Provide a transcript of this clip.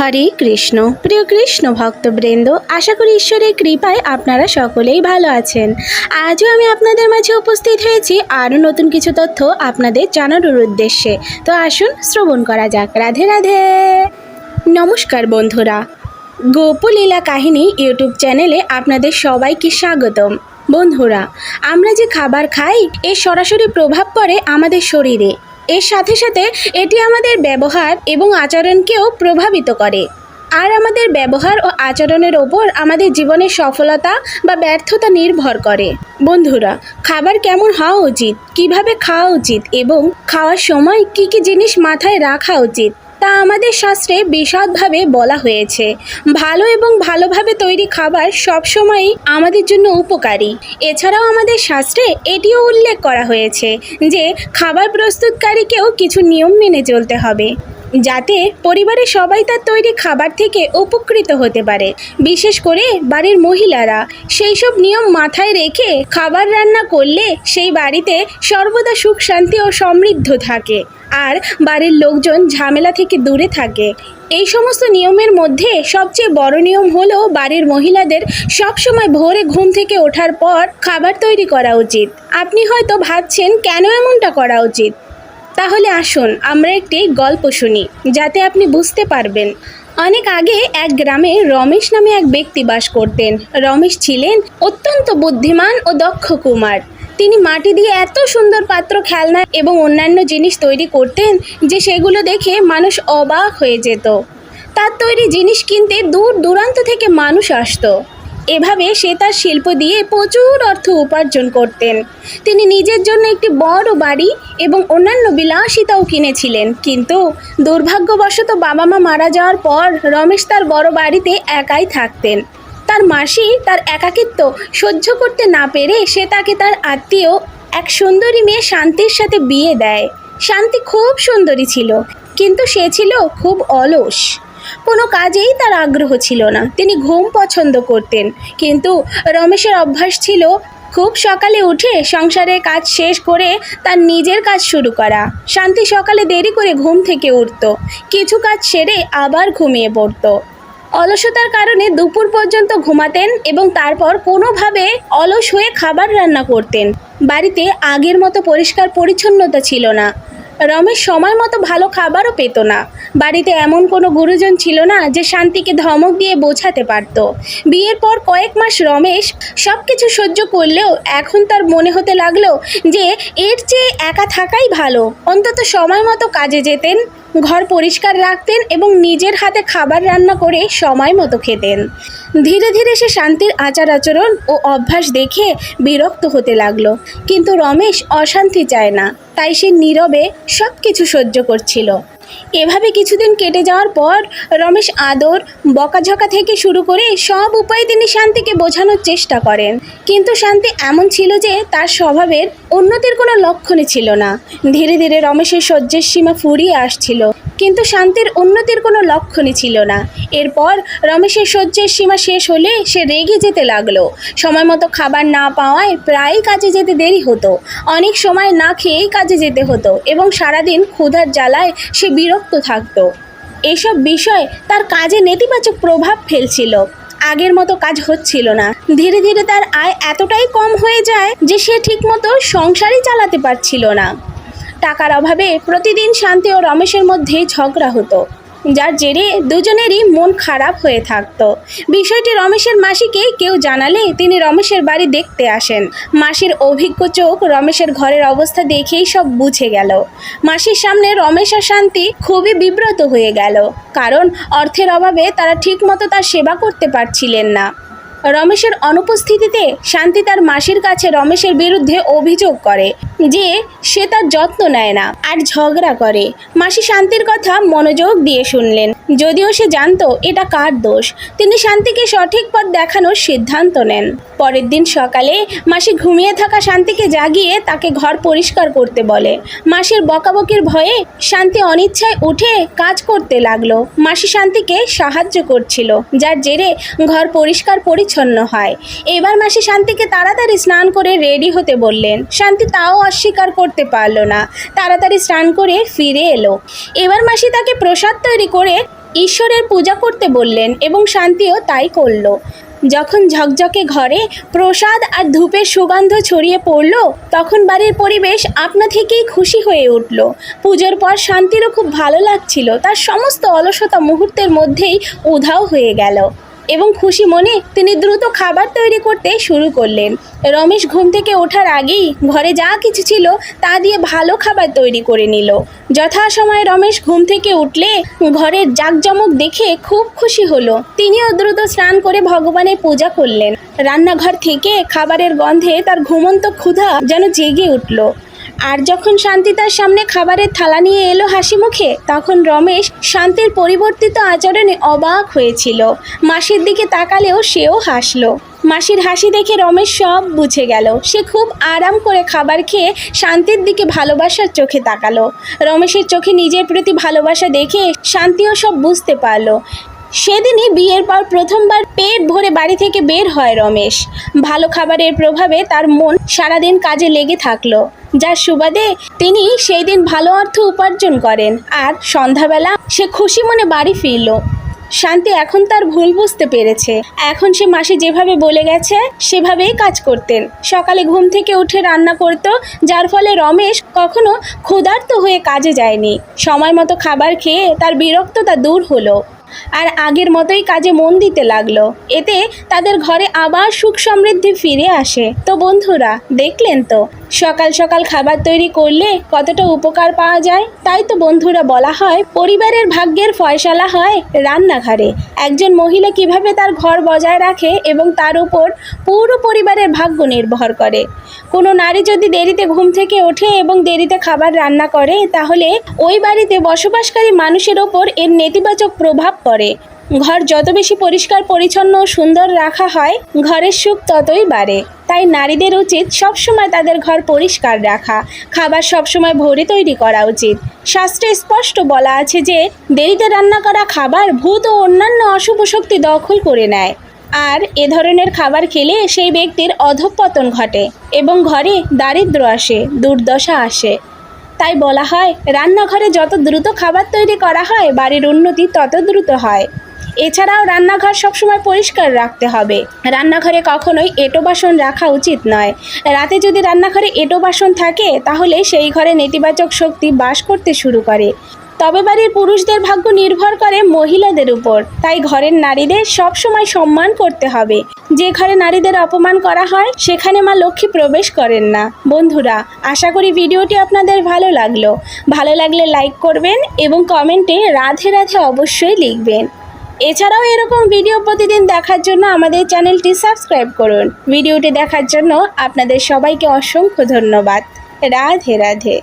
হরে কৃষ্ণ। প্রিয় কৃষ্ণ ভক্তবৃন্দ, আশা করি ঈশ্বরের কৃপায় আপনারা সকলেই ভালো আছেন। আজও আমি আপনাদের মাঝে উপস্থিত হয়েছি আরও নতুন কিছু তথ্য আপনাদের জানানোর উদ্দেশ্যে। তো আসুন শ্রবণ করা যাক। রাধে রাধে। নমস্কার বন্ধুরা। গোপলীলা কাহিনী ইউটিউব চ্যানেলে আপনাদের সবাইকে স্বাগতম। বন্ধুরা, আমরা যে খাবার খাই, এর সরাসরি প্রভাব পড়ে আমাদের শরীরে। এর সাথে সাথে এটি আমাদের ব্যবহার এবং আচরণকেও প্রভাবিত করে। আর আমাদের ব্যবহার ও আচরণের ওপর আমাদের জীবনের সফলতা বা ব্যর্থতা নির্ভর করে। বন্ধুরা, খাবার কেমন হওয়া উচিত? কীভাবে খাওয়া উচিত? এবং খাওয়ার সময় কি কি জিনিস মাথায় রাখা উচিত? তা আমাদের শাস্ত্রে বিশদভাবে বলা হয়েছে। ভালো এবং ভালোভাবে তৈরি খাবার সবসময়ই আমাদের জন্য উপকারী। এছাড়াও আমাদের শাস্ত্রে এটিও উল্লেখ করা হয়েছে যে, খাবার প্রস্তুতকারীকেও কিছু নিয়ম মেনে চলতে হবে। যাতে পরিবারের সবাই তার তৈরি খাবার থেকে উপকৃত হতে পারে। বিশেষ করে বাড়ির মহিলারা। সেই সব নিয়ম মাথায় রেখে খাবার রান্না করলে সেই বাড়িতে সর্বদা সুখ, শান্তি ও সমৃদ্ধ থাকে। আর বাড়ির লোকজন ঝামেলা থেকে দূরে থাকে। এই সমস্ত নিয়মের মধ্যে সবচেয়ে বড় নিয়ম হলো বাড়ির মহিলাদের সবসময় ভোরে ঘুম থেকে ওঠার পর খাবার তৈরি করা উচিত। আপনি হয়তো ভাবছেন, কেন এমনটা করা উচিত? তাহলে আসুন, আমরা একটি গল্প শুনি, যাতে আপনি বুঝতে পারবেন। অনেক আগে এক গ্রামে রমেশ নামে এক ব্যক্তি বাস করতেন। রমেশ ছিলেন অত্যন্ত বুদ্ধিমান ও দক্ষ কুমার। তিনি মাটি দিয়ে এত সুন্দর পাত্র, খেলনা এবং অন্যান্য জিনিস তৈরি করতেন যে সেগুলো দেখে মানুষ অবাক হয়ে যেত। তার তৈরি জিনিস কিনতে দূর দূরান্ত থেকে মানুষ আসতো। এভাবে সে তার শিল্প দিয়ে প্রচুর অর্থ উপার্জন করতেন। তিনি নিজের জন্য একটি বড় বাড়ি এবং অন্যান্য বিলাসিতাও কিনেছিলেন। কিন্তু দুর্ভাগ্যবশত বাবা মা মারা যাওয়ার পর রমেশ তার বড় বাড়িতে একাই থাকতেন। তার মাসি তার একাকিত্ব সহ্য করতে না পেরে সে তাকে তার আত্মীয়, এক সুন্দরী মেয়ে শান্তির সাথে বিয়ে দেয়। শান্তি খুব সুন্দরী ছিল, কিন্তু সে ছিল খুব অলস। কোনো কাজেই তার আগ্রহ ছিল না। তিনি ঘুম পছন্দ করতেন। কিন্তু রমেশের অভ্যাস ছিল খুব সকালে উঠে সংসারের কাজ শেষ করে তার নিজের কাজ শুরু করা। শান্তি সকালে দেরি করে ঘুম থেকে উঠত। কিছু কাজ সেরে আবার ঘুমিয়ে পড়ত। অলসতার কারণে দুপুর পর্যন্ত ঘুমাতেন এবং তারপর কোনোভাবে অলস হয়ে খাবার রান্না করতেন। বাড়িতে আগের মতো পরিষ্কার পরিচ্ছন্নতা ছিল না। রমেশ সময় মতো ভালো খাবারও পেত না। বাড়িতে এমন কোনো গুরুজন ছিল না যে শান্তিকে ধমক দিয়ে বোঝাতে পারত। বিয়ের পর কয়েক মাস রমেশ সব কিছু সহ্য করলেও এখন তার মনে হতে লাগল যে এর চেয়ে একা থাকাই ভালো। অন্তত সময় মতো কাজে যেতেন। ঘর পরিষ্কার রাখতেন এবং নিজের হাতে খাবার রান্না করে সময় মতো খেতেন। ধীরে ধীরে সে শান্তির আচার আচরণ ও অভ্যাস দেখে বিরক্ত হতে লাগল। কিন্তু রমেশ অশান্তি চায় না, তাই সে নীরবে সব কিছু সহ্য করছিল। এভাবে কিছুদিন কেটে যাওয়ার পর রমেশ আদর, বকাঝকা থেকে শুরু করে সব উপায়ে তিনি শান্তিকে বোঝানোর চেষ্টা করেন। কিন্তু শান্তি এমন ছিল যে তার স্বভাবের উন্নতির কোনো লক্ষণই ছিল না। ধীরে ধীরে রমেশের সহ্যের সীমা ফুরিয়ে আসছিল। কিন্তু শান্তির উন্নতির কোনো লক্ষণই ছিল না। এরপর রমেশের সহ্যের সীমা শেষ হলে সে রেগে যেতে লাগল। সময় মতো খাবার না পাওয়ায় প্রায়ই কাজে যেতে দেরি হতো। অনেক সময় না খেয়েই কাজে যেতে হতো এবং সারাদিন ক্ষুধার জ্বালায় সে বিরক্ত থাকতো। এসব বিষয় তার কাজে নেতিবাচক প্রভাব ফেলছিল। আগের মতো কাজ হচ্ছিল না। ধীরে ধীরে তার আয় এতটাই কম হয়ে যায় যে সে ঠিকমতো সংসারই চালাতে পারছিল না। টাকার অভাবে প্রতিদিন শান্তি ও রমেশের মধ্যে ঝগড়া হতো। যার জেরে দুজনেরই মন খারাপ হয়ে থাকত। বিষয়টি রমেশের মাসিকে কেউ জানালে তিনি রমেশের বাড়ি দেখতে আসেন। মাসির অভিজ্ঞ চোখ রমেশের ঘরের অবস্থা দেখেই সব বুঝে গেল। মাসির সামনে রমেশ আর শান্তি খুবই বিব্রত হয়ে গেল। কারণ অর্থের অভাবে তারা ঠিকমতো তার সেবা করতে পারছিলেন না। রমেশের অনুপস্থিতিতে শান্তি তার মাসির কাছে রমেশের বিরুদ্ধে অভিযোগ করে যে সে তার যত্ন নেয় না আর ঝগড়া করে। মাসি শান্তির কথা মনোযোগ দিয়ে শুনলেন। যদিও সে জানতো এটা কার দোষ, তিনি শান্তিকে সঠিক পথ দেখানোর সিদ্ধান্ত নেন। পরের দিন সকালে মাসি ঘুমিয়ে থাকা শান্তিকে জাগিয়ে তাকে ঘর পরিষ্কার করতে বলে। মাসির বকাবকির ভয়ে শান্তি অনিচ্ছায় উঠে কাজ করতে লাগল। মাসি শান্তিকে সাহায্য করছিল, যার জেরে ঘর পরিষ্কার পরিচ্ছন্ন হয়। এবার মাসি শান্তিকে তাড়াতাড়ি স্নান করে রেডি হতে বললেন। শান্তি তাও অস্বীকার করতে পারল না। তাড়াতাড়ি স্নান করে ফিরে এলো। এবার মাসি তাকে প্রসাদ তৈরি করে ঈশ্বরের পূজা করতে বললেন এবং শান্তিও তাই করল। যখন ঝকঝকে ঘরে প্রসাদ আর ধূপের সুগন্ধ ছড়িয়ে পড়ল, তখন বাড়ির পরিবেশ আপনা থেকেই খুশি হয়ে উঠল। পুজোর পর শান্তিরও খুব ভালো লাগছিল। তার সমস্ত অলসতা মুহূর্তের মধ্যেই উধাও হয়ে গেল। এবং খুশি মনে তিনি দ্রুত খাবার তৈরি করতে শুরু করলেন। রমেশ ঘুম থেকে ওঠার আগেই ঘরে যা কিছু ছিল তা দিয়ে ভালো খাবার তৈরি করে নিল। যথাসময়ে রমেশ ঘুম থেকে উঠলে ঘরের জাঁকজমক দেখে খুব খুশি হলো। তিনিও দ্রুত স্নান করে ভগবানের পূজা করলেন। রান্নাঘর থেকে খাবারের গন্ধে তার ঘুমন্ত ক্ষুধা যেন জেগে উঠল। আর যখন শান্তি তার সামনে খাবারের থালা নিয়ে এলো হাসি মুখে, তখন রমেশ শান্তির পরিবর্তিত আচরণে অবাক হয়েছিল। মাসির দিকে তাকালেও সেও হাসলো। মাসির হাসি দেখে রমেশ সব বুঝে গেল। সে খুব আরাম করে খাবার খেয়ে শান্তির দিকে ভালোবাসার চোখে তাকালো। রমেশের চোখে নিজের প্রতি ভালোবাসা দেখে শান্তিও সব বুঝতে পারল। সেদিনই বিয়ের পর প্রথমবার পেট ভরে বাড়ি থেকে বের হয় রমেশ। ভালো খাবারের প্রভাবে তার মন সারাদিন কাজে লেগে থাকল। যার সুবাদে তিনি সেই দিন ভালো অর্থ উপার্জন করেন আর সন্ধ্যাবেলা সে খুশি মনে বাড়ি ফিরল। শান্তি এখন তার ভুল বুঝতে পেরেছে। এখন সে মাসে যেভাবে বলে গেছে, সেভাবেই কাজ করতেন। সকালে ঘুম থেকে উঠে রান্না করত, যার ফলে রমেশ কখনো ক্ষুধার্ত হয়ে কাজে যায়নি। সময় মতো খাবার খেয়ে তার বিরক্ততা দূর হলো আর আগের মতোই কাজে মন দিতে লাগল। এতে তাদের ঘরে আবার সুখ সমৃদ্ধি ফিরে আসে। তো বন্ধুরা, দেখলেন তো? সকাল সকাল খাবার তৈরি করলে কতটা উপকার পাওয়া যায়? তাই তো বন্ধুরা বলা হয়, পরিবারের ভাগ্যের ফয়সালা হয় রান্নাঘরে। একজন মহিলা কীভাবে তার ঘর বজায় রাখে এবং তার উপর পুরো পরিবারের ভাগ্য নির্ভর করে? কোনো নারী যদি দেরিতে ঘুম থেকে ওঠে এবং দেরিতে খাবার রান্না করে, তাহলে ওই বাড়িতে বসবাসকারী মানুষের ওপর এর নেতিবাচক প্রভাব পড়ে। ঘর যত বেশি পরিষ্কার, পরিচ্ছন্ন সুন্দর রাখা হয়, ঘরের সুখ ততই বাড়ে। তাই নারীদের উচিত সবসময় তাদের ঘর পরিষ্কার রাখা। খাবার সবসময় ভরে তৈরি করা উচিত। শাস্ত্রে স্পষ্ট বলা আছে যে, দেরিতে রান্না করা খাবার ভূত ও অন্যান্য অশুভ শক্তি দখল করে নেয়। আর এ ধরনের খাবার খেলে সেই ব্যক্তির অধঃপতন ঘটে এবং ঘরে দারিদ্র আসে, দুর্দশা আসে। তাই বলা হয়, রান্নাঘরে যত দ্রুত খাবার তৈরি করা হয়, বাড়ির উন্নতি তত দ্রুত হয়। এছাড়াও রান্নাঘর সবসময় পরিষ্কার রাখতে হবে। রান্নাঘরে কখনোই এঁটো বাসন রাখা উচিত নয়। রাতে যদি রান্নাঘরে এঁটো বাসন থাকে, তাহলে সেই ঘরে নেতিবাচক শক্তি বাস করতে শুরু করে। তবে বাড়ির পুরুষদের ভাগ্য নির্ভর করে মহিলাদের উপর। তাই ঘরের নারীদের সবসময় সম্মান করতে হবে। যে ঘরে নারীদের অপমান করা হয়, সেখানে মা লক্ষ্মী প্রবেশ করেন না। বন্ধুরা, আশা করি ভিডিওটি আপনাদের ভালো লাগল। ভালো লাগলে লাইক করবেন এবং কমেন্টে রাধে রাধে অবশ্যই লিখবেন। এছাড়াও এরকম ভিডিও প্রতিদিন দেখার জন্য আমাদের চ্যানেলটি সাবস্ক্রাইব করুন। ভিডিওটি দেখার জন্য আপনাদের সবাইকে অসংখ্য ধন্যবাদ। রাধে রাধে।